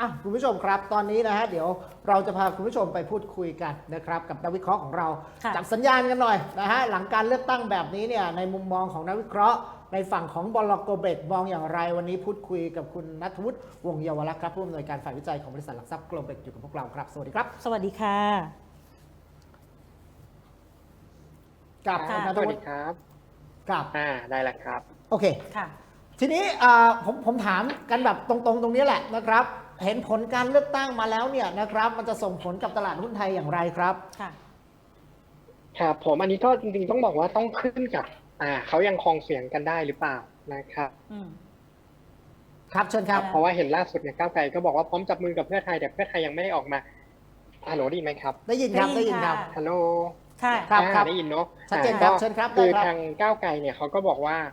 อะคุณผู้ชมครับ ตอนนี้นะฮะเดี๋ยวเราจะพาคุณผู้ชมไปพูดคุยกันนะครับกับนักวิเคราะห์ของเรา ค่ะจับสัญญาณกันหน่อยนะฮะหลังการเลือกตั้งแบบนี้เนี่ยในมุมมองของนักวิเคราะห์ ในฝั่งของบลกเบกมองอย่างไร วันนี้พูดคุยกับคุณนัทวุฒิวงศ์เยาวรักษ์ครับผู้อำนวยการฝ่ายวิจัยของบริษัทหลักทรัพย์โกลเบกอยู่กับพวกเราครับสวัสดีครับสวัสดีค่ะ กับค่ะ คุณนัสทวัสวุดีฒิครับกับอ่าได้แล้วครับ โอเค ค่ะ ทีนี้อ่าผมผมถามกันแบบตรงๆ ตรงนี้แหละนะครับ เห็นผลการเลือกตั้งมาแล้วเนี่ยนะครับ มันจะส่งผลกับตลาดหุ้นไทยอย่างไรครับค่ะครับผมอันนี้ก็จริงๆต้องบอกว่าต้องขึ้นกับ อ่าเขายังครองเสียงกันได้หรือเปล่านะครับอืมครับเชิญครับเพราะว่าเห็นล่าสุดเนี่ยก้าวไกลก็บอกว่าพร้อมจับมือกับเพื่อไทยแต่เพื่อไทยยังไม่ได้ออกมาฮัลโหลได้ยินไหมครับ ได้ยินครับได้ได้ยิยินนครับค่ะฮัลโหลค่ะครับอ่าได้ยินเนาะชัดเจนครับอ่าเชิญครับคือได้ครับทางก้าวไกลเนี่ยเขาก็บอกว่าอ่า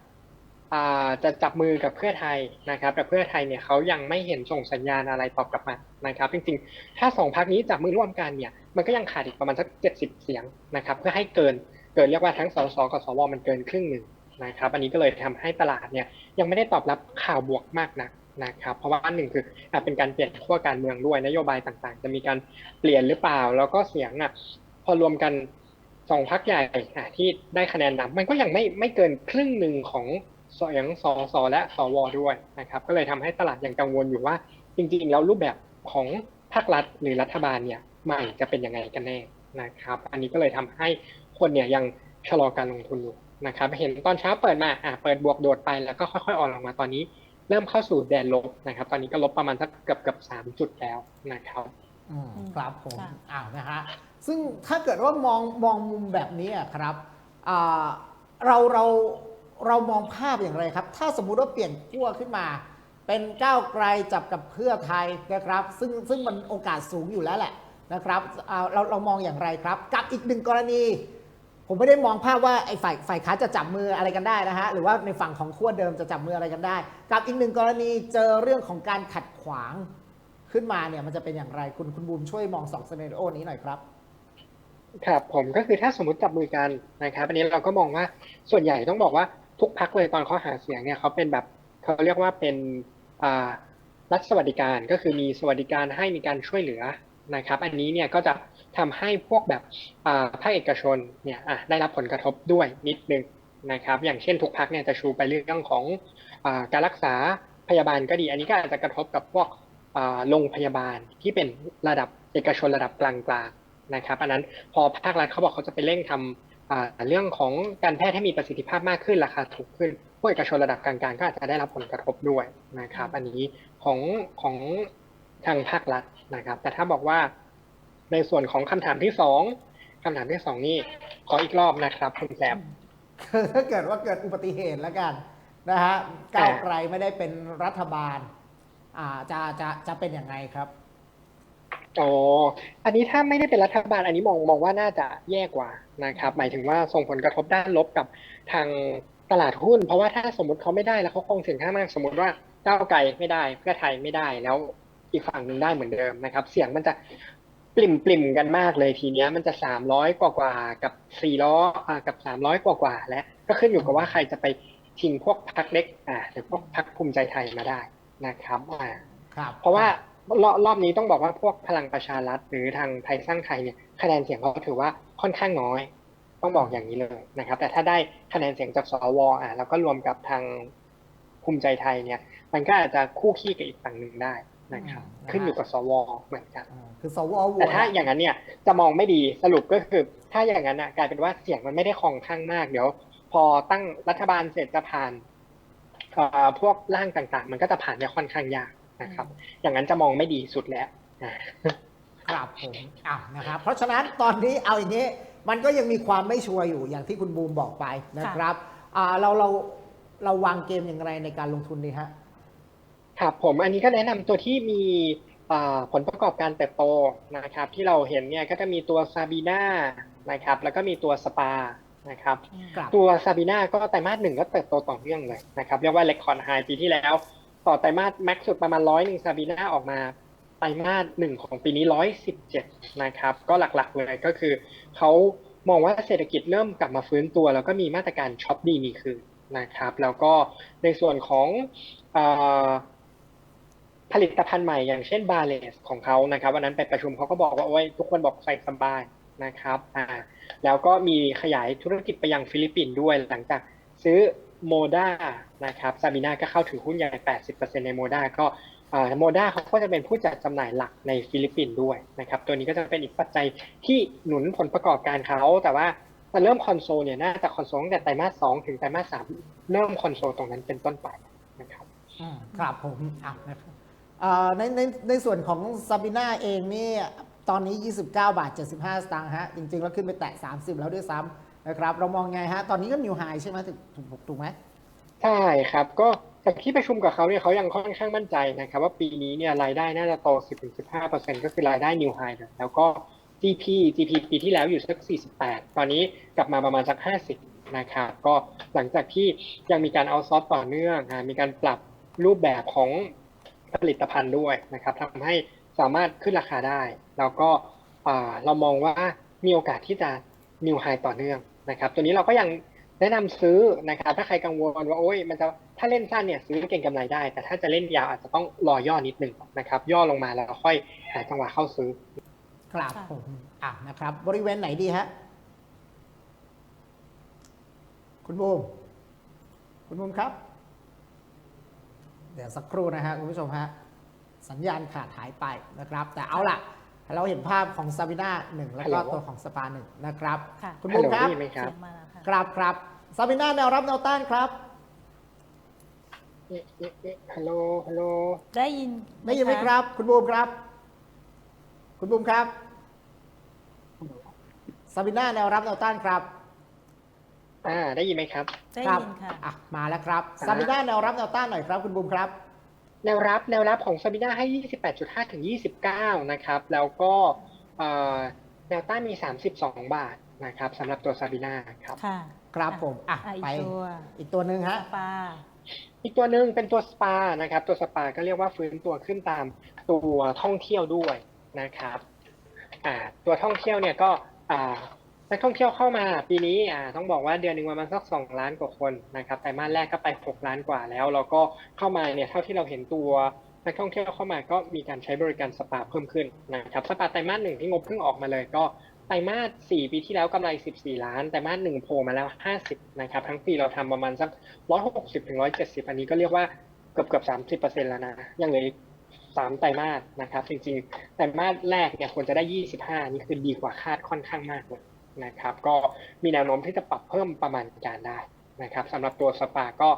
จะจับมือกับเพื่อไทยนะครับ แต่เพื่อไทยเนี่ยเขายังไม่เห็นส่งสัญญาณอะไรตอบกลับมานะครับจริงๆ ถ้าสองพรรคนี้จับมือร่วมกันเนี่ยมันก็ยังขาดอีกประมาณสักเจ็ดสิบเสียงนะครับ เพื่อให้เกินเกินเรียกว่าทั้งสสกับสวมันเกินครึ่งหนึ่งนะครับอันนี้ก็เลยทำให้ตลาดเนี่ยยังไม่ได้ตอบรับข่าวบวกมากนักนะครับเพราะว่าอันหนึ่งคือเป็นการเปลี่ยนขั้วการเมืองด้วยนโยบายต่างๆ จะมีการเปลี่ยนหรือเปล่า แล้วก็เสียงอะพอรวมกันสองพักใหญ่ที่ได้คะแนนนำมันก็ยังไม่ไม่เกินครึ่งหนึ่งของ เสียงสสและสวด้วยนะครับ ก็เลยทำให้ตลาดยังกังวลอยู่ว่า จริงๆ แล้วรูปแบบของภาครัฐหรือรัฐบาลเนี่ยมันจะเป็นยังไงกันแน่นะครับ อันนี้ก็เลยทำให้คนเนี่ยยังชะลอการลงทุนอยู่นะครับ เห็นตอนเช้าเปิดมาอะเปิดบวกโดดไปแล้วก็ค่อยๆอ่อนลงมาตอนนี้ เริ่มเข้าสู่แดนลบนะครับ ตอนนี้ก็ลบประมาณสักเกือบเกือบสามจุดแล้วนะครับอืมครับผมค่ะอ้าวนะฮะซึ่งถ้าเกิดว่ามองมองมุมแบบนี้อะครับอ่าเราเรา เรามองภาพอย่างไรครับ ถ้าสมมุติว่าเปลี่ยนขั้วขึ้นมา เป็นก้าวไกลจับกับเพื่อไทยนะครับ ซึ่งซึ่งมันโอกาสสูงอยู่แล้วแหละนะครับเราเรามองอย่างไรครับ กับอีกหนึ่งกรณี ผมไม่ได้มองภาพว่าไอ้ฝ่ายฝ่ายค้าจะจับมืออะไรกันได้นะฮะหรือว่าในฝั่งของขั้วเดิมจะจับมืออะไรกันได้ กับอีกหนึ่งกรณีเจอเรื่องของการขัดขวางขึ้นมาเนี่ยมันจะเป็นอย่างไรคุณคุณบูมช่วยมองสองซีนาริโอนี้หน่อยครับครับผมก็คือถ้าสมมติจับมือกันนะครับอันนี้เราก็มองว่าส่วนใหญ่ต้องบอกว่า ทุกพักเลยตอนเขาหาเสียงเนี่ยเขาเป็นแบบเขาเรียกว่าเป็นรัฐสวัสดิการก็คือมีสวัสดิการให้มีการช่วยเหลือนะครับ อันนี้เนี่ยก็จะทำให้พวกแบบภาคเอกชนเนี่ยได้รับผลกระทบด้วยนิดนึงนะครับ อย่างเช่นทุกพักเนี่ยจะชูไปเรื่องของอการรักษาพยาบาลก็ดี อันนี้ก็อาจจะกระทบกับพวกโรงพยาบาลที่เป็นระดับเอกชนระดับกลางๆนะครับ อันนั้นพอภาครัฐเขาบอกเขาจะไปเร่งทำอ่า เรื่องของการแพทย์ให้มีประสิทธิภาพมากขึ้นราคาถูกขึ้นพวกเอกชนระดับกลางๆก็อาจจะได้รับผลกระทบด้วยนะครับ อันนี้ของของทางภาครัฐนะครับ แต่ถ้าบอกว่าในส่วนของคำถามที่สองคำถามที่สองนี่ขออีกรอบนะครับคุณแซมถ้าเกิดว่าเกิดอุบัติเหตุแล้วกันนะฮะก้าวไกลไม่ได้เป็นรัฐบาล อ่าจะจะจะเป็นอยังไงครับ อ๋อ อันนี้ถ้าไม่ได้เป็นรัฐบาล อันนี้มองมองว่าน่าจะแย่กว่านะครับ หมายถึงว่าส่งผลกระทบด้านลบกับทางตลาดหุ้น เพราะว่าถ้าสมมติเขาไม่ได้แล้วเขาคงเสียงข้างมาก สมมติว่าก้าวไกลไม่ได้เพื่อไทยไม่ได้แล้วอีกฝั่งหนึ่งได้เหมือนเดิมนะครับ เสียงมันจะปริ่มปริ่มๆกันมากเลยทีเนี้ยมันจะสามร้อยกว่ากว่าๆกับสี่ล้ออ่ากับสามร้อยกว่ากว่าๆและก็ขึ้นอยู่กับว่าใครจะไปชิงพวกพรรคเล็กอ่าหรือพวกพรรคภูมิใจไทยมาได้นะครับอ่าครับเพราะว่า รอบรอบนี้ต้องบอกว่าพวกพลังประชารัฐหรือทางไทยสร้างไทยเนี่ยคะแนนเสียงเขาถือว่าค่อนข้างน้อย ต้องบอกอย่างนี้เลยนะครับ แต่ถ้าได้คะแนนเสียงจากสวอะแล้วก็รวมกับทางภูมิใจไทยเนี่ย มันก็อาจจะคู่ขี้กับอีกฝั่งหนึ่งได้นะครับ ขึ้นอยู่กับสวเหมือนกันอ่าคือสวโหวแต่ตถ้าอย่างนั้นเนี่ยจะมองไม่ดีสรุปก็คือ ถ้าอย่างนั้นอะกลายเป็นว่าเสียงมันไม่ได้ครองข้างมากเดี๋ยวพอตั้งรัฐบาลเสร็จจะผ่านเอ่อพวกร่างต่างๆ มันก็จะผ่านเนี่ยค่อนข้างยาก นะครับ อย่างนั้นจะมองไม่ดีสุดแล้วอ่าครับผมอ้าวนะครับ เพราะฉะนั้นตอนนี้เอาอย่างนี้ มันก็ยังมีความไม่ชัวร์อยู่อย่างที่คุณบูมบอกไปนะครับอ่าเราเราเราวางเกมอย่างไรในการลงทุนดีฮะครับผมอันนี้ก็แนะนำตัวที่มีอ่าผลประกอบการเติบโตนะครับ ที่เราเห็นเนี่ยก็จะมีตัวซาบีนานะครับ แล้วก็มีตัวสปานะครับครับตัวซาบีนาก็ไตรมาสหนึ่งก็เติบโตต่อเนื่องเลยนะครับ เรียกว่าเรคคอร์ดไฮปีที่แล้ว ต่อไตรมาสแม็กสุดประมาณร้อยหนึ่งซาบีนาออกมาไตรมาสหนึ่งของปีนี้ร้อยสิบเจ็ดนะครับ ก็หลักๆเลยก็คือเขามองว่าเศรษฐกิจเริ่มกลับมาฟื้นตัว แล้วก็มีมาตรการช็อปดีมีคืนนะครับ แล้วก็ในส่วนของอผลิตภัณฑ์ใหม่อย่างเช่นบาเลสของเขานะครับวันนั้นไปประชุมเขาก็บอกว่าโอ้ยทุกคนบอกใส่สบายนะครับอ่าแล้วก็มีขยายธุรกิจไปยังฟิลิปปินส์ด้วยหลังจากซื้อ โมด้านะครับซาบีนาก็เข้าถือหุ้นใหญ่ 80%ในโมด้าก็โมด้าเขาก็จะเป็นผู้จัดจำหน่ายหลักในฟิลิปปินส์ด้วยนะครับ ตัวนี้ก็จะเป็นอีกปัจจัยที่หนุนผลประกอบการเขา แต่ว่าจะเริ่มคอนโซลเนี่ยน่าจะคอนโซลตั้งแต่ไตรมาสสองถึงไตรมาสสามเริ่มคอนโซลตรงนั้นเป็นต้นไปนะครับอืมครับผมอะนะครับในในในส่วนของซาบิน่าเองนี่ตอนนี้ 29 บาท 75 สตางค์ฮะ จริง ๆ แล้วขึ้นไปแตะ 30 แล้วด้วยซ้ำ นะครับ เรามองไงฮะ ตอนนี้ก็นิวไฮใช่ไหมถูกถูกถูกไหมใช่ครับ ก็จากที่ประชุมกับเขาเนี่ยเขายังค่อนข้างมั่นใจนะครับ ว่าปีนี้เนี่ยรายได้น่าจะโต 10-15%ก็คือรายได้นิวไฮแล้วก็ GP GP ปีที่แล้วอยู่สัก 48 ตอนนี้กลับมาประมาณสัก 50 นะครับก็หลังจากที่ยังมีการเอาซอฟต่อเนื่อง มีการปรับรูปแบบของผลิตภัณฑ์ด้วยนะครับทำให้สามารถขึ้นราคาได้ แล้วก็อ่าเรามองว่ามีโอกาสที่จะนิวไฮต่อเนื่อง นะครับ ตัวนี้เราก็ยังแนะนำซื้อนะครับ ถ้าใครกังวลว่าโอ้ยมันจะถ้าเล่นสั้นเนี่ยซื้อเก่งกำไรได้ แต่ถ้าจะเล่นยาวอาจจะต้องรอย่อนิดหนึ่งนะครับ ย่อลงมาแล้วค่อยหาจังหวะเข้าซื้อ ครับผมอะนะครับ บริเวณไหนดีฮะคุณบูมคุณบูมครับ เดี๋ยวสักครู่นะฮะคุณผู้ชมฮะสัญญาณขาดหายไปนะครับ แต่เอาล่ะ เราเห็นภาพของซาบิน่าหนึ่งแล้วก็ฮัลโหลตัวของสปาหนึ่งนะครับค่ะคุณบูมครับฮัลโหลได้ยินไหมครับเสียงมาแล้วค่ะครับครับซาบิน่าแนวรับแนวต้านครับเอ๊ะเอ๊ะเอ๊ะฮัลโหล ฮัลโหล ได้ยินได้ยินไหมะครับ คุณบูมครับ คุณบูมครับซาบิน่าแนวรับแนวต้านครับอ่า ได้ยินไหมครับ ได้ครับยินค่ะ อะ มาแล้วครับอ่าซาบิน่าแนวรับแนวต้านหน่อยครับ คุณบูมครับ แนวรับแนวรับของซาบิน่าให้ 28.5 ถึง 29 นะครับ แล้วก็เอ่อแนวต้านมี 32 บาทนะครับสำหรับตัวซาบิน่าครับ ค่ะครับผมอะอะอีกไปตัวอีกตัวหนึ่งฮะปลาอีกตัวหนึ่งเป็นตัวสปานะครับ ตัวสปาก็เรียกว่าฟื้นตัวขึ้นตามตัวท่องเที่ยวด้วยนะครับอ่าตัวท่องเที่ยวเนี่ยก็อ่า นักท่องเที่ยวเข้ามาปีนี้อ่าต้องบอกว่าเดือนหนึ่งประมาณสักสองล้านกว่าคนนะครับแต่มาสแรกก็ไปหกล้านกว่าแล้ว แล้วก็เข้ามาเนี่ยเท่าที่เราเห็นตัวนักท่องเที่ยวเข้ามาก็มีการใช้บริการสปาเพิ่มขึ้นนะครับสปาไตรมาสหนึ่งที่งบเพิ่งออกมาเลยก็ไตรมาสสี่ปีที่แล้วกำไร 14 ล้านไตรมาสหนึ่งโผล่มาแล้ว 50 นะครับ ทั้งปีเราทำประมาณสักร้อยหกสิบถึงร้อยเจ็ดสิบอันนี้ก็เรียกว่าเกือบเกือบสามสิบเปอร์เซ็นแล้วนะ ยังเหลือสามไตรมาสนะครับ จริงๆ ไตรมาสแรกเนี่ยควรจะได้ยี่สิบห้านี่คือดีกว่าคาดค่อนข้างมากเลย นะครับ ก็มีแนวโน้มที่จะปรับเพิ่มประมาณการได้นะครับสำหรับตัวสปาก็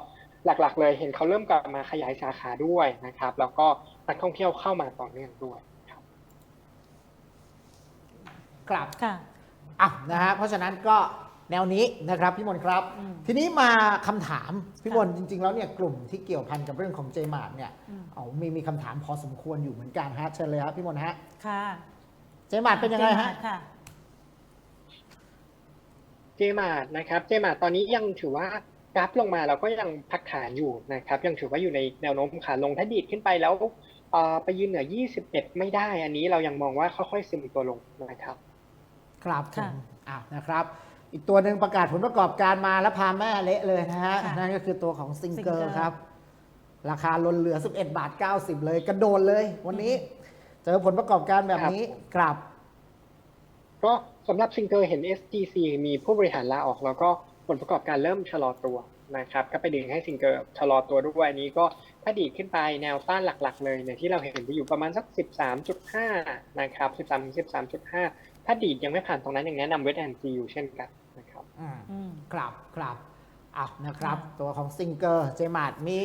หลักๆ เลยเห็นเขาเริ่มกลับมาขยายสาขาด้วยนะครับ แล้วก็นักท่องเที่ยวเข้ามาต่อเนื่องด้วยครับครับค่ะอะนะฮะเพราะฉะนั้นก็แนวนี้นะครับพี่มนต์ครับอืมทีนี้มาคำถามพี่ค่ะมนต์จริง ๆ แล้วเนี่ยกลุ่มที่เกี่ยวพันกับเรื่องของเจมาร์เนี่ยอืมเอามีมีคำถามพอสมควรอยู่เหมือนกันฮะเชิญเลยครับพี่มนต์ฮะค่ะ เจมาร์เป็นยังไงฮะ เจมาร์ค่ะเจมาร์นะครับเจมาร์ตอนนี้ยังถือว่ากราฟลงมาเราก็ยังพักฐานอยู่นะครับ ยังถือว่าอยู่ในแนวโน้มขาลงถ้าดีดขึ้นไปแล้วเอ่อไปยืนเหนือ 21 ไม่ได้ อันนี้เรายังมองว่าค่อยๆซึมตัวลงนะครับ ครับผค่ะมอะนะครับ อีกตัวหนึ่งประกาศผลประกอบการมาแล้วพาแม่เละเลยนะฮะค่ะนั่นก็คือตัวของซิงเกิล Singer ครับ ราคาลดเหลือ 11 บาท 90 เลย กระโดดเลย วันนี้ เจอผลประกอบการแบบนี้กลับ ก็ สำหรับซิงเกิลเห็น SGC มีผู้บริหารลาออกแล้วก็ผลประกอบการเริ่มชะลอตัวนะครับ ก็ไปดึงให้ซิงเกิลชะลอตัวด้วยอันนี้ก็ถ้าดีดขึ้นไปแนวต้านหลักๆ เลยเนี่ยที่เราเห็นจะอยู่ประมาณสัก 13.5 นะครับ 13-13.5 ถ้าดีดยังไม่ผ่านตรงนั้นยังแนะนำเวทแอนซีอยู่เช่นกันนะครับอืมอืมครับครับอะนะครับค่ะตัวของซิงเกอร์เจมาร์มี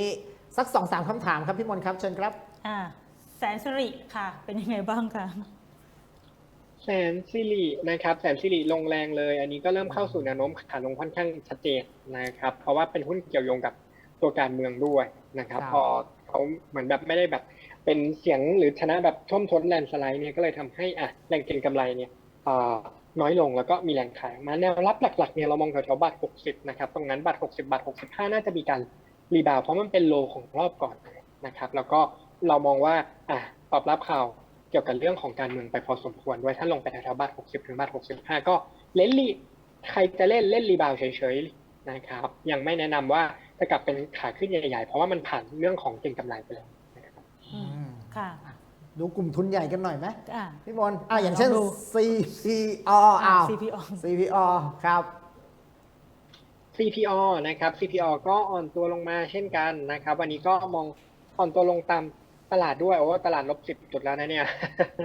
สักสองสามคำถามครับพี่มนต์ครับเชิญครับ อ่าแสนสิริค่ะ เป็นยังไงบ้างคะ แสนสิรินะครับ แสนสิริลงแรงเลย อันนี้ก็เริ่มเข้าสู่แนวโน้มขาลงค่อนข้างชัดเจนนะครับ เพราะว่าเป็นหุ้นเกี่ยวโยงกับตัวการเมืองด้วยนะครับครับพอเขาเหมือนแบบไม่ได้แบบเป็นเสียงหรือชนะแบบท่วมท้นแลนด์สไลด์เนี่ยก็เลยทำให้อะแรงเก็งกำไรเนี่ยเอ่อน้อยลงแล้วก็มีแรงขายออกมาแนวรับหลักๆเนี่ยเรามองแถวๆบาท60นะครับตรงนั้นบาท60บาท65 น่าจะมีการรีบาวด์เพราะมันเป็นโลของรอบก่อนนะครับ แล้วก็เรามองว่าอะตอบรับข่าวเกี่ยวกับเรื่องของการเมืองไปพอสมควรด้วยถ้าลงไปแถวๆบาท60 ถึงบาท65 ก็เล่นรีใครจะเล่นเล่นรีบาวด์เฉยๆนะครับยังไม่แนะนำว่าจะกลับเป็นขาขึ้นใหญ่ๆ เพราะว่ามันผ่านเรื่องของเก็งกำไรไปแล้วนะครับอืมอืมค่ะอะดูกลุ่มทุนใหญ่กันหน่อยไหมอ่าพี่มนต์อะอย่างเช่นลองดู CPO อ้าว CPO CPO ครับ CPO นะครับ CPO ก็อ่อนตัวลงมาเช่นกันนะครับ วันนี้ก็มองอ่อนตัวลงตาม ตลาดด้วยโอ้ตลาดลบสิบจุดแล้วนะเนี่ย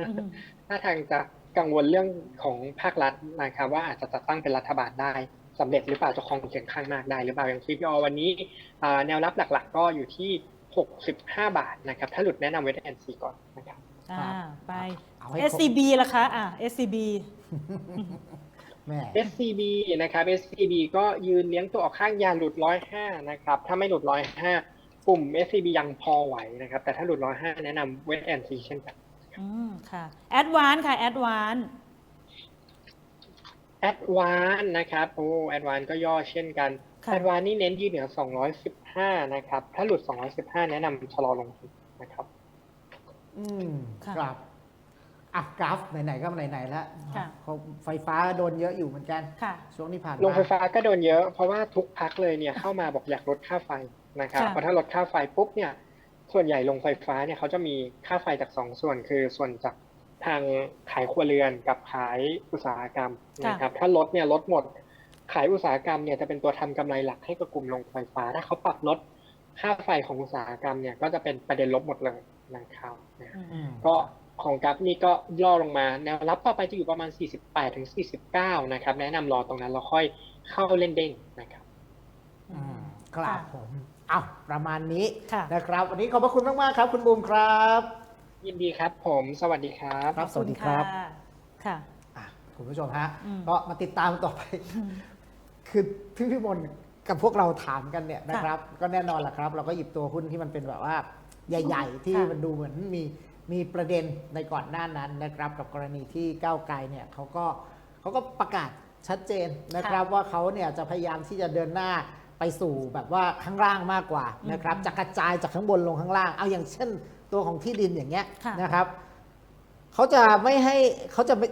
อืมถ้าทางจะกังวลเรื่องของภาครัฐนะครับ ว่าอาจจะจัดตั้งเป็นรัฐบาลได้สำเร็จหรือเปล่าจะครองเสียงข้างมากได้หรือเปล่าอย่าง CPO วันนี้อ่าแนวรับหลักๆ ก็อยู่ที่ 65 บาทนะครับ ถ้าหลุดแนะนำเวทแอนซีก่อนนะครับอ่าไปเอาให้ครบ SCB ล่ะคะอ่า SCB แม่ SCB นะครับ SCB ก็ยืนเลี้ยงตัวออกข้างอยาหลุด 105 นะครับ ถ้าไม่หลุด 105 กลุ่ม SCB ยังพอไหวนะครับ แต่ถ้าหลุด105แนะนำเวทแอนซีเช่นกันอืมค่ะ Advance ค่ะ Advance Advance นะครับโอ้ Advance ก็ย่อเช่นกันค่ะ Advance นี่เน้นยืนเหนือ 215 นะครับ ถ้าหลุด 215 แนะนำชะลอลงทุนนะครับ อืมค่ะครับอะกราฟไหนๆก็ไหนๆแล้วค่ะเขาไฟฟ้าโดนเยอะอยู่เหมือนกันค่ะช่วงที่ผ่านโรงมาไฟฟ้าก็โดนเยอะเพราะว่าทุกพักเลยเนี่ยเข้ามาบอกอยากลดค่าไฟ นะครับค่ะเพราะถ้าลดค่าไฟปุ๊บเนี่ยส่วนใหญ่โรงไฟฟ้าเนี่ยเขาจะมีค่าไฟจากสองส่วนคือส่วนจากทางขายครัวเรือนกับขายอุตสาหกรรมนะครับถ้าลดเนี่ยลดหมดขายอุตสาหกรรมเนี่ยจะเป็นตัวทำกำไรหลักให้กับกลุ่มโรงไฟฟ้า ถ้าเขาปรับลดค่าไฟของอุตสาหกรรมเนี่ยก็จะเป็นประเด็นลบหมดเลยนะครับนะอืมอืมก็ของกราฟนี่ก็ย่อลงมาแนวรับต่อไปจะอยู่ประมาณ 48ถึง49 นะครับ แนะนำรอตรงนั้นเราค่อยเข้าเล่นเด้งนะครับ อืมครับค่ะผม เอาประมาณนี้ค่ะนะครับ วันนี้ขอบพระคุณมากๆครับ คุณบูมครับ ยินดีครับผมสวัสดีครับ ครับขอสวัสดีครับณะค่ะอะคุณผู้ชมฮะอืมก็มาติดตามต่อไป คือที่พี่มนต์กับพวกเราถามกันเนี่ยนะครับ ก็แน่นอนแหละครับ เราก็หยิบตัวหุ้นที่มันเป็นแบบว่า ใหญ่ ๆ ที่ค่ะมันดูเหมือนมีมีประเด็นในก่อนหน้านั้นนะครับ กับกรณีที่ก้าวไกลเนี่ยเขาก็เขาก็ประกาศชัดเจนนะครับ ว่าเขาเนี่ยจะพยายามที่จะเดินหน้า ไปสู่แบบว่าข้างล่างมากกว่านะครับอืมจะกระจายจากข้างบนลงข้างล่าง เอาอย่างเช่นตัวของที่ดินอย่างเงี้ยค่ะนะครับเขาจะไม่ให้เขาจะไม่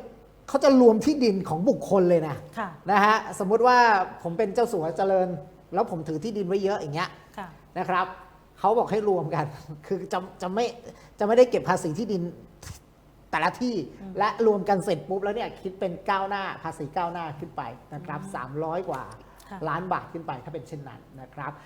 เขาจะรวมที่ดินของบุคคลเลยนะค่ะนะฮะสมมุติว่าผมเป็นเจ้าสัวเจริญ แล้วผมถือที่ดินไว้เยอะอย่างเงี้ยค่ะนะครับเขาบอกให้รวมกัน คือจะจะไม่จะไม่ได้เก็บภาษีที่ดินแต่ละที่อืมและรวมกันเสร็จปุ๊บแล้วเนี่ยคิดเป็นก้าวหน้าภาษีก้าวหน้าขึ้นไปนะครับ 300 กว่าค่ะ ล้านบาทขึ้นไปถ้าเป็นเช่นนั้นนะครับ